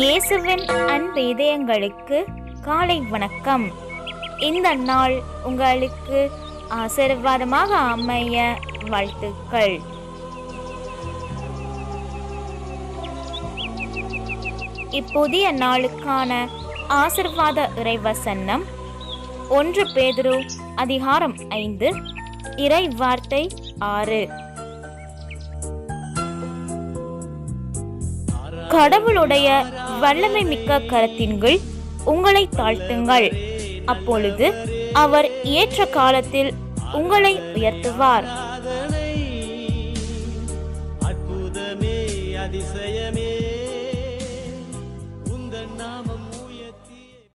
இயேசுவின் அன்பேதயங்களுக்கு காலை வணக்கம். இந்த நாள் உங்களுக்கு ஆசீர்வாதமாக அமைய வாழ்த்துக்கள். இப்புதிய நாளுக்கான ஆசிர்வாத இறைவசன்னம் ஒன்று பேதுரு அதிகாரம் ஐந்து இறை வார்த்தை ஆறு. கடவுளுடைய வல்லமை மிக்க கரத்தின்கள் உங்களை தாழ்த்துங்கள். அப்பொழுது அவர் ஏற்ற காலத்தில் உங்களை உயர்த்துவார். அற்புதமே அதிசயமே உந்தன் நாமம்